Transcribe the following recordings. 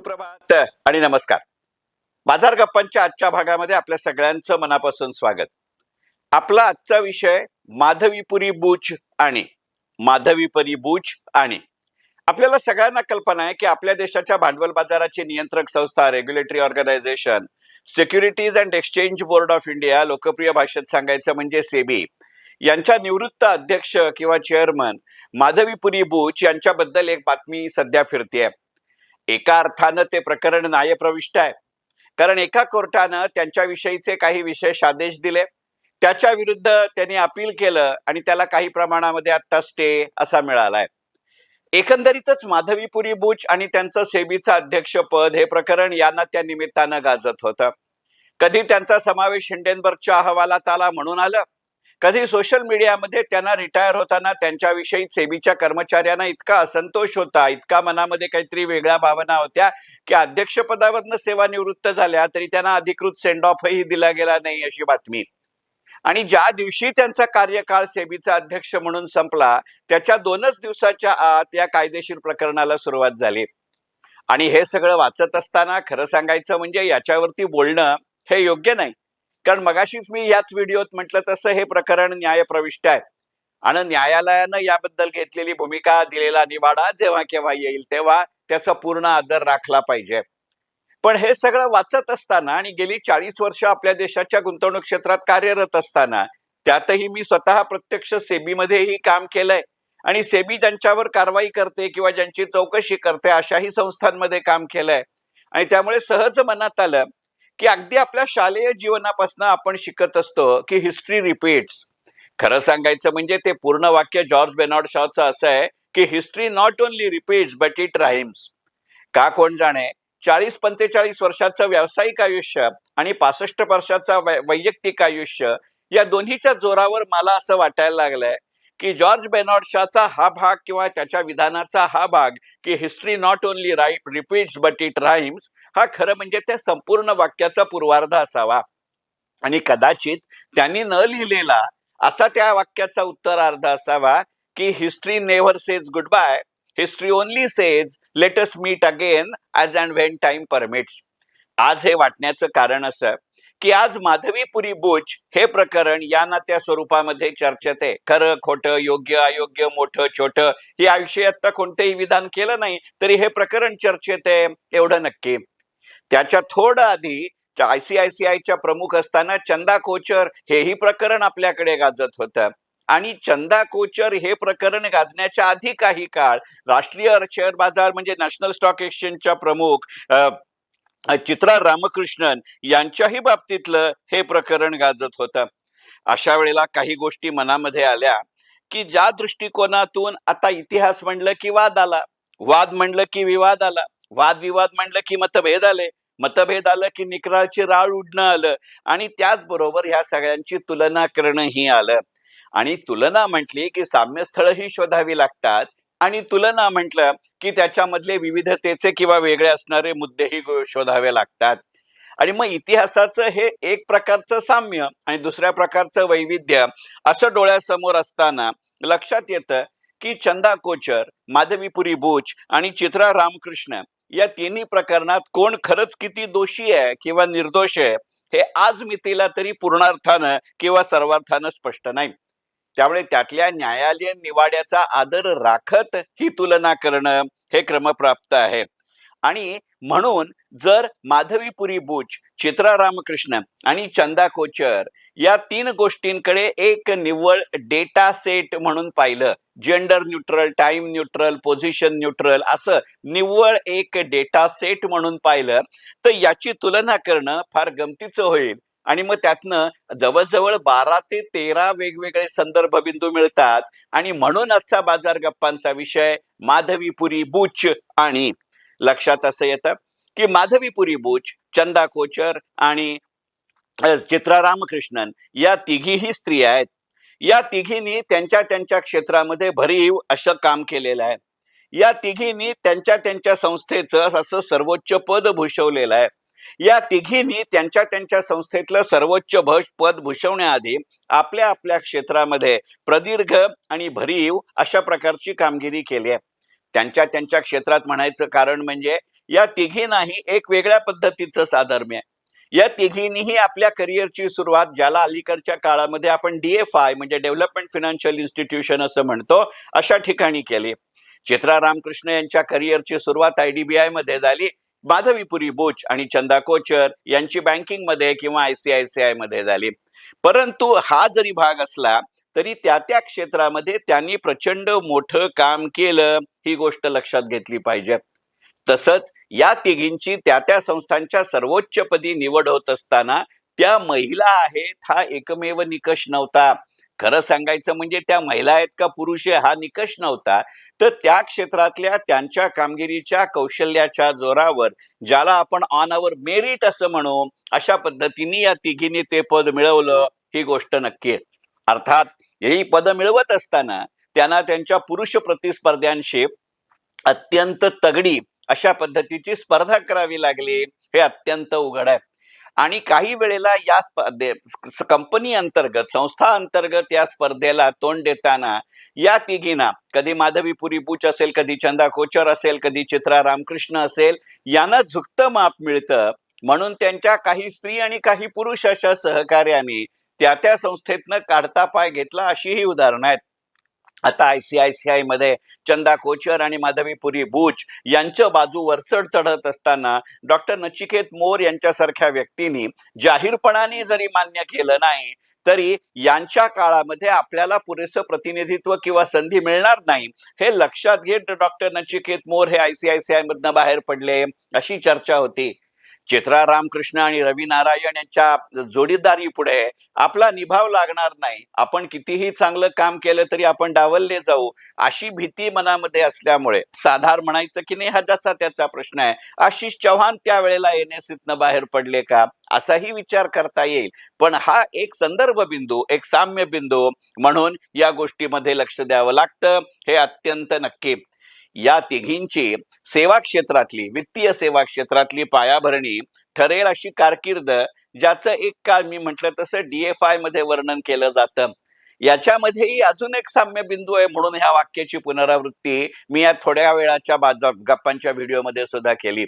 सुप्रभात आणि नमस्कार. बाजार गप्पांच्या आजच्या भागामध्ये आपल्या सगळ्यांचं मनापासून स्वागत. आपला आजचा विषय माधवीपुरी बूच आणि माधवीपुरी बूच आणि. आपल्याला सगळ्यांना कल्पना आहे की आपल्या देशाच्या भांडवल बाजाराची नियंत्रक संस्था regulatory organisation securities and exchange board of India लोकप्रिय भाषेत सांगायचं म्हणजे सेबी. यांच्या निवृत्त अध्यक्ष किंवा चेअरमन माधवीपुरी बूच यांच्याबद्दल एक बातमी सध्या फिरते एका अर्थानं ते प्रकरण न्यायप्रविष्ट आहे. कारण एका कोर्टानं त्यांच्याविषयीचे काही विशेष आदेश दिले. त्याच्या विरुद्ध त्यांनी अपील केलं आणि त्याला काही प्रमाणामध्ये आत्ता स्टे असा मिळालाय. एकंदरीतच माधवीपुरी बुच आणि त्यांचं सेबीचं अध्यक्षपद हे प्रकरण यांना त्या निमित्तानं गाजत होतं. कधी त्यांचा समावेश हिंडेनबर्गच्या अहवालात आला म्हणून आलं? कधी सोशल मीडियामध्ये त्यांना रिटायर होताना त्यांच्याविषयी सेबीच्या कर्मचाऱ्यांना इतका असंतोष होता इतका मनामध्ये काहीतरी वेगळ्या भावना होत्या की अध्यक्षपदावरनं सेवानिवृत्त झाल्या तरी त्यांना अधिकृत सेंड ऑफही दिला गेला नाही अशी बातमी. आणि ज्या दिवशी त्यांचा कार्यकाळ सेबीचा अध्यक्ष म्हणून संपला त्याच्या दोनच दिवसाच्या आत या कायदेशीर प्रकरणाला सुरुवात झाली. आणि हे सगळं वाचत असताना खरं सांगायचं म्हणजे याच्यावरती बोलणं हे योग्य नाही. कारण मगाशीच मी याच व्हिडिओत म्हटलं तसं हे प्रकरण न्यायप्रविष्ट आहे. आणि न्यायालयानं याबद्दल घेतलेली भूमिका दिलेला निवाडा जेव्हा केव्हा येईल तेव्हा त्याचा पूर्ण आदर राखला पाहिजे. पण हे सगळं वाचत असताना आणि गेली चाळीस वर्ष आपल्या देशाच्या गुंतवणूक क्षेत्रात कार्यरत असताना त्यातही मी स्वतः प्रत्यक्ष सेबीमध्येही काम केलंय. आणि सेबी ज्यांच्यावर कारवाई करते किंवा ज्यांची चौकशी करते अशाही संस्थांमध्ये काम केलंय. आणि त्यामुळे सहज मनात आलं की अगदी आपल्या शालेय जीवनापासून आपण शिकत असतो की हिस्ट्री रिपीट्स खरं सांगायचं म्हणजे ते पूर्ण वाक्य जॉर्ज बेनॉर्ड शॉचं असं आहे की history not only repeats but it rhymes का कोण जाणे? चाळीस पंचेचाळीस वर्षाचं व्यावसायिक आयुष्य आणि पासष्ट वर्षाचा वै- वैयक्तिक आयुष्य या दोन्हीच्या जोरावर मला असं वाटायला लागलंय की जॉर्ज बेनॉर्ड शॉचा हा भाग किंवा त्याच्या विधानाचा हा भाग की history not only right repeats but it rhymes हा खरं म्हणजे त्या संपूर्ण वाक्याचा पूर्वार्ध असावा. आणि कदाचित त्यांनी न लिहिलेला असा त्या वाक्याचा उत्तरार्ध असावा की history never says goodbye history only says let us meet again as and when time permits. आज हे वाटण्याचं कारण असं की आज माधवीपुरी बोच हे प्रकरण या ना त्या स्वरूपामध्ये चर्चेत आहे. खरं खोटं योग्य अयोग्य मोठं छोटं हे आयुष्य आता कोणतेही विधान केलं नाही तरी हे प्रकरण चर्चेत आहे एवढं नक्की. त्याच्या थोडं आधी आयसीआयसीआयच्या प्रमुख असताना चंदा कोचर हेही प्रकरण आपल्याकडे गाजत होतं. आणि चंदा कोचर हे प्रकरण गाजण्याच्या आधी काही काळ राष्ट्रीय शेअर बाजार म्हणजे नॅशनल स्टॉक एक्सचेंजच्या प्रमुख चित्रा रामकृष्णन यांच्याही बाबतीतलं हे प्रकरण गाजत होतं. अशा वेळेला काही गोष्टी मनामध्ये आल्या की ज्या दृष्टिकोनातून आता इतिहास म्हणलं की वाद आला. वाद म्हणलं की विवाद आला. वादविवाद म्हणलं की मतभेद आले. मतभेद आलं की निकराची राळ उडणं आलं. आणि त्याचबरोबर ह्या सगळ्यांची तुलना करणंही आलं. आणि तुलना म्हटली की साम्यस्थळही शोधावी लागतात. आणि तुलना म्हटलं की त्याच्यामधले विविधतेचे किंवा वेगळे असणारे मुद्देही शोधावे लागतात. आणि मग इतिहासाचं हे एक प्रकारचं साम्य आणि दुसऱ्या प्रकारचं वैविध्य असं डोळ्यासमोर असताना लक्षात येतं की चंदा कोचर माधवीपुरी बुच आणि चित्रा रामकृष्ण या तिन्ही प्रकरणात कोण खरंच किती दोषी आहे किंवा निर्दोष आहे हे आज मितीला तरी पूर्णार्थानं किंवा सर्वार्थानं स्पष्ट नाही. त्यामुळे त्यातल्या न्यायालयीन निवाड्याचा आदर राखत ही तुलना करणं हे क्रमप्राप्त आहे. आणि म्हणून जर माधवीपुरी बुच चित्रा रामकृष्ण आणि चंदा कोचर या तीन गोष्टींकडे एक निव्वळ डेटा सेट म्हणून पाहिलं gender neutral time neutral position neutral असं निव्वळ एक डेटा सेट म्हणून पाहिलं तर याची तुलना करणं फार गमतीचं होईल. आणि मग त्यातनं जवळजवळ बारा ते तेरा वेगवेगळे संदर्भ बिंदू मिळतात. आणि म्हणून आजचा बाजार गप्पांचा विषय माधवीपुरी बुच आणि लक्षात असं येतं की माधवीपुरी बुच चंदा कोचर आणि चित्रा रामकृष्णन या तिघीही स्त्रिया आहेत. या तिघींनी त्यांच्या त्यांच्या क्षेत्रामध्ये भरीव असं काम केलेलं आहे. या तिघींनी त्यांच्या त्यांच्या संस्थेचं असं सर्वोच्च पद भूषवलेलं आहे. या तिघींनी त्यांच्या त्यांच्या संस्थेतलं सर्वोच्च भष पद भूषवण्याआधी आपल्या आपल्या क्षेत्रामध्ये प्रदीर्घ आणि भरीव अशा प्रकारची कामगिरी केली आहे. त्यांच्या त्यांच्या क्षेत्रात म्हणायचं कारण म्हणजे या तिघींनाही एक वेगळ्या पद्धतीचं साधर्म्य आहे. या तिघींनीही आपल्या करिअरची सुरुवात ज्याला अलीकडच्या काळामध्ये आपण डीएफआय म्हणजे डेव्हलपमेंट फिनान्शियल इन्स्टिट्यूशन असं म्हणतो अशा ठिकाणी केली. चित्रा रामकृष्ण यांच्या करिअरची सुरुवात आयडीबीआयमध्ये झाली. माधवीपुरी बोच आणि चंदा कोचर यांची बँकिंगमध्ये किंवा आयसीआयसीआयमध्ये झाली. परंतु हा जरी भाग असला तरी त्या त्या क्षेत्रामध्ये त्यांनी प्रचंड मोठं काम केलं ही गोष्ट लक्षात घेतली पाहिजे. तसंच या तिघींची त्या त्या संस्थांच्या सर्वोच्च पदी निवड होत असताना त्या महिला आहेत हा एकमेव निकष नव्हता. खरं सांगायचं म्हणजे त्या महिला आहेत का पुरुष आहे हा निकष नव्हता. तर त्या क्षेत्रातल्या त्यांच्या कामगिरीच्या कौशल्याच्या जोरावर ज्याला आपण ऑन अवर मेरिट असं म्हणू अशा पद्धतीने या तिघींनी ते पद मिळवलं ही गोष्ट नक्की आहे. अर्थात ही पद मिळवत असताना त्यांना त्यांच्या पुरुष प्रतिस्पर्ध्यांशी अत्यंत तगडी अशा पद्धतीची स्पर्धा करावी लागली. हे अत्यंत उघड आहे. आणि काही वेळेला या स्पर्धे कंपनी अंतर्गत संस्था अंतर्गत या स्पर्धेला तोंड देताना या तिघींना कधी माधवीपुरी पूच असेल कधी चंदा कोचर असेल कधी चित्रा रामकृष्ण असेल यांना झुकतं माप मिळतं. म्हणून त्यांच्या काही स्त्री आणि काही पुरुष अशा सहकार्याने त्या त्या संस्थेतनं काढता पाय घेतला अशी ही उदाहरणं आहेत. आता आयसीआयसीआयमध्ये चंदा कोचर आणि माधवीपुरी बुच यांचं बाजू वरचढ चढत असताना डॉक्टर नचिकेत मोर यांच्यासारख्या व्यक्तींनी जाहीरपणाने जरी मान्य केलं नाही तरी यांच्या काळामध्ये आपल्याला पुरेसं प्रतिनिधित्व किंवा संधी मिळणार नाही हे लक्षात घेत डॉक्टर नचिकेत मोर हे आयसीआयसीआय मधनं बाहेर पडले अशी चर्चा होती. चित्रा रामकृष्ण आणि रवी नारायण यांच्या जोडीदारी पुढे आपला निभाव लागणार नाही. आपण कितीही चांगलं काम केलं तरी आपण डावलले जाऊ अशी भीती मनामध्ये असल्यामुळे. साधार म्हणायचं की नाही हा जसा त्याचा प्रश्न आहे. आशिष चव्हाण त्यावेळेला एनएससीतनं बाहेर पडले का? असाही विचार करता येईल. पण हा एक संदर्भ बिंदू एक साम्य बिंदू म्हणून या गोष्टीमध्ये लक्ष द्यावं लागतं. हे अत्यंत नक्की. या तिघींची सेवा क्षेत्रातली वित्तीय सेवा क्षेत्रातली पायाभरणी ठरेल अशी कारकीर्द ज्याचं एक काळ मी म्हटलं तसं डीएफआयमध्ये वर्णन केलं जातं. याच्यामध्येही अजून एक साम्य बिंदू आहे म्हणून ह्या वाक्याची पुनरावृत्ती मी या थोड्या वेळाच्या बाजा गप्पांच्या व्हिडिओमध्ये सुद्धा केली.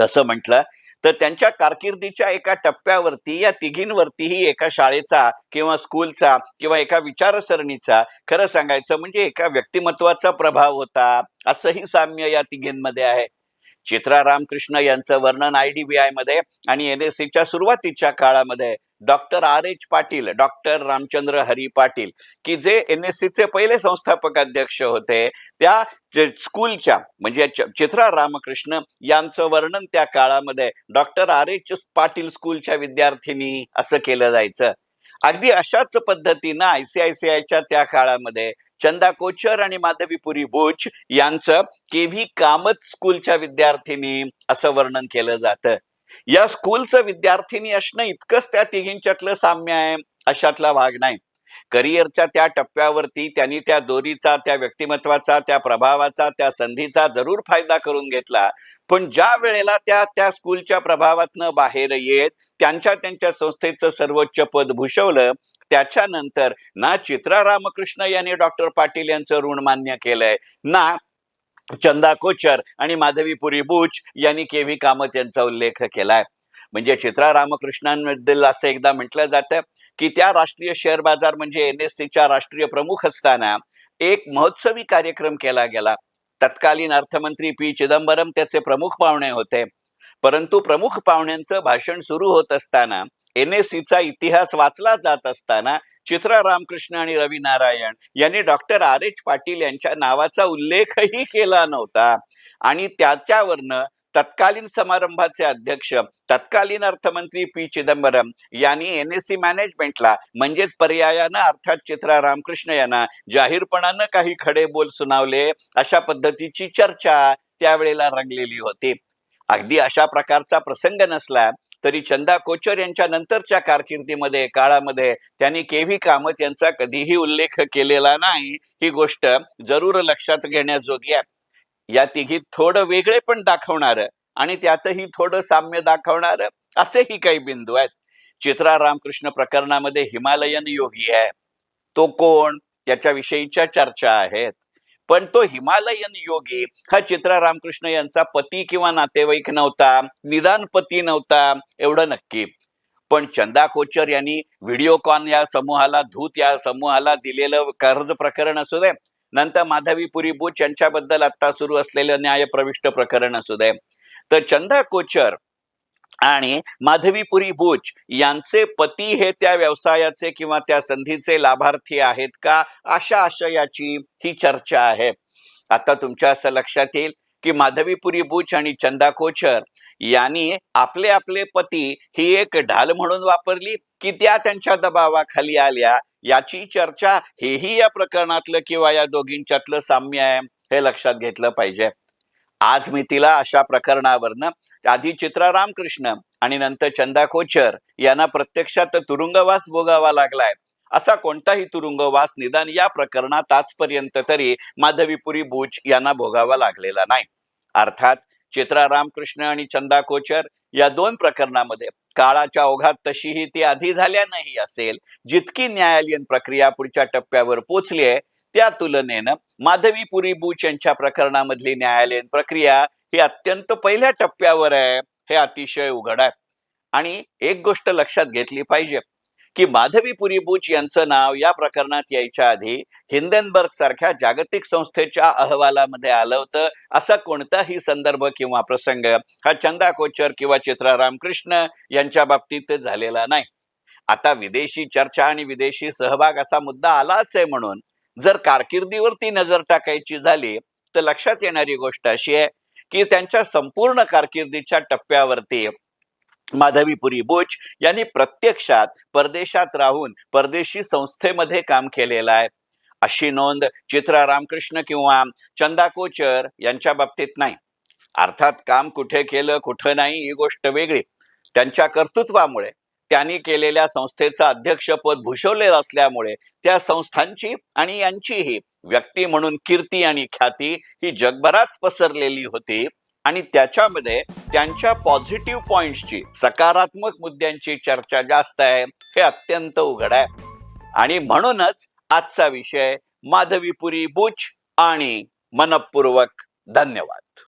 तसं म्हटलं तर त्यांच्या कारकिर्दीच्या एका टप्प्यावरती या तिघींवरतीही एका शाळेचा किंवा स्कूलचा किंवा एका विचारसरणीचा खरं सांगायचं म्हणजे एका व्यक्तिमत्वाचा प्रभाव होता असंही साम्य या तिघींमध्ये आहे. चित्रा रामकृष्ण यांचं वर्णन आयडीबीआयमध्ये आणि एन एस सीच्या सुरुवातीच्या काळामध्ये doctor R H Patil doctor Ramchandra Hari Patil की जे एन एस सीचे पहिले संस्थापक अध्यक्ष होते त्या स्कूलच्या म्हणजे चित्रा रामकृष्ण यांचं वर्णन त्या काळामध्ये डॉक्टर आर एच पाटील स्कूलच्या विद्यार्थिनी असं केलं जायचं. अगदी अशाच पद्धतीनं आयसीआयसीआयच्या त्या काळामध्ये चंदा कोचर आणि माधवीपुरी बोच यांचं केव्ही कामत स्कूलच्या विद्यार्थिनी असं वर्णन केलं जातं. या स्कूलचं विद्यार्थिनी असणं इतकंच त्या तिघींच्यातलं साम्य आहे अशातला भाग नाही. करिअरच्या त्या टप्प्यावरती त्यांनी त्या दोरीचा त्या व्यक्तिमत्वाचा त्या प्रभावाचा त्या संधीचा जरूर फायदा करून घेतला. पण ज्या वेळेला त्या त्या स्कूलच्या प्रभावातनं बाहेर येत त्यांच्या त्यांच्या संस्थेचं सर्वोच्च पद भूषवलं त्याच्यानंतर ना चित्रा रामकृष्ण यांनी डॉक्टर पाटील यांचं ऋण मान्य केलंय ना चंदा कोचर आणि माधवीपुरी बुच यांनी केव्ही कामत यांचा उल्लेख केलाय. म्हणजे चित्रा रामकृष्णांबद्दल असं एकदा म्हटलं जातं की त्या राष्ट्रीय शेअर बाजार म्हणजे एन एस सीच्या राष्ट्रीय प्रमुख असताना एक महोत्सवी कार्यक्रम केला गेला. तत्कालीन अर्थमंत्री पी चिदंबरम त्याचे प्रमुख पाहुणे होते. परंतु प्रमुख पाहुण्यांचं भाषण सुरू होत असताना एन एस सीचा इतिहास वाचला जात असताना चित्रा रामकृष्ण आणि रवी नारायण यांनी डॉक्टर आर एच पाटील यांच्या नावाचा उल्लेखही केला नव्हता. आणि त्याच्यावरनं तत्कालीन समारंभाचे अध्यक्ष तत्कालीन अर्थमंत्री पी चिदंबरम यांनी एन एस सी मॅनेजमेंटला म्हणजेच पर्यायानं अर्थात चित्रा रामकृष्ण यांना जाहीरपणानं काही खडे बोल सुनावले अशा पद्धतीची चर्चा त्यावेळेला रंगलेली होती. अगदी अशा प्रकारचा प्रसंग नसला तरी चंदा कोचर यांच्या नंतरच्या कारकिर्दीमध्ये काळामध्ये त्यांनी केव्ही कामत यांचा कधीही उल्लेख केलेला नाही. ही गोष्ट जरूर लक्षात घेण्याजोगी आहे. या तिघी थोडं वेगळे पण दाखवणार आणि त्यातही थोडं साम्य दाखवणार असेही काही बिंदू आहेत. चित्रा रामकृष्ण प्रकरणामध्ये हिमालयन योगी आहे. तो कोण? याच्या विषयीच्या चर्चा आहेत. पण तो हिमालयन योगी हा चित्रा रामकृष्ण यांचा पती किंवा नातेवाईक नव्हता निदान पती नव्हता एवढं नक्की. पण चंदा कोचर यांनी व्हिडिओकॉन या समूहाला धूत या समूहाला दिलेलं कर्ज प्रकरण असू दे नंतर माधवीपुरी बुच यांच्याबद्दल आता सुरू असलेलं न्यायप्रविष्ट प्रकरण असू दे. तर चंदा कोचर आणि माधवीपुरी बुच यांचे पती हे त्या व्यवसायाचे किंवा त्या संधीचे लाभार्थी आहेत का? अशा आशयाची ही चर्चा आहे. आता तुमच्या असं लक्षात येईल की माधवीपुरी बुच आणि चंदा कोचर यांनी आपले आपले पती ही एक ढाल म्हणून वापरली की त्या त्यांच्या दबावाखाली आल्या याची चर्चा हेही या प्रकरणातलं किंवा या दोघींच्यातलं साम्य आहे हे लक्षात घेतलं पाहिजे. आज मी तिला अशा प्रकरणावरनं आधी चित्रा रामकृष्ण आणि नंतर चंदा कोचर यांना प्रत्यक्षात तुरुंगवास भोगावा लागलाय. असा कोणताही तुरुंगवास निदान या प्रकरणात आजपर्यंत तरी माधवीपुरी बुच यांना भोगावा लागलेला नाही. अर्थात चित्रा रामकृष्ण आणि चंदा कोचर या दोन प्रकरणामध्ये काळाच्या ओघात तशीही ती आधी झाल्या नाही असेल जितकी न्यायालयीन प्रक्रिया पुढच्या टप्प्यावर पोचली आहे त्या तुलनेनं माधवीपुरी बुच यांच्या प्रकरणामधली न्यायालयीन प्रक्रिया ही अत्यंत पहिल्या टप्प्यावर आहे हे अतिशय उघड आहे. आणि एक गोष्ट लक्षात घेतली पाहिजे की माधवीपुरी बुच यांचं नाव या प्रकरणात यायच्या आधी हिंदेनबर्ग सारख्या जागतिक संस्थेच्या अहवालामध्ये आलं होतं. असा कोणताही संदर्भ किंवा प्रसंग हा चंदा कोचर किंवा चित्रा रामकृष्ण यांच्या बाबतीत झालेला नाही. आता विदेशी चर्चा आणि विदेशी सहभाग असा मुद्दा आलाच आहे म्हणून जर कारकिर्दीवरती नजर टाकायची झाली तर लक्षात येणारी गोष्ट अशी आहे की त्यांच्या संपूर्ण कारकिर्दीच्या टप्प्यावरती माधवीपुरी बुच यांनी प्रत्यक्षात परदेशात राहून परदेशी संस्थेमध्ये काम केलेलं आहे. अशी नोंद चित्रा रामकृष्ण किंवा चंदा कोचर यांच्या बाबतीत नाही. अर्थात काम कुठे केलं कुठं नाही ही गोष्ट वेगळी. त्यांच्या कर्तृत्वामुळे त्यांनी केलेल्या संस्थेचं अध्यक्षपद भूषवले असल्यामुळे त्या संस्थांची आणि यांचीही व्यक्ती म्हणून कीर्ती आणि ख्याती ही जगभरात पसरलेली होती आणि त्याच्यामध्ये त्यांच्या पॉझिटिव्ह पॉइंट्सची सकारात्मक मुद्द्यांची चर्चा जास्त आहे हे अत्यंत उघड आहे. आणि म्हणूनच आजचा विषय माधवीपुरी बुच आणि मनपूर्वक धन्यवाद.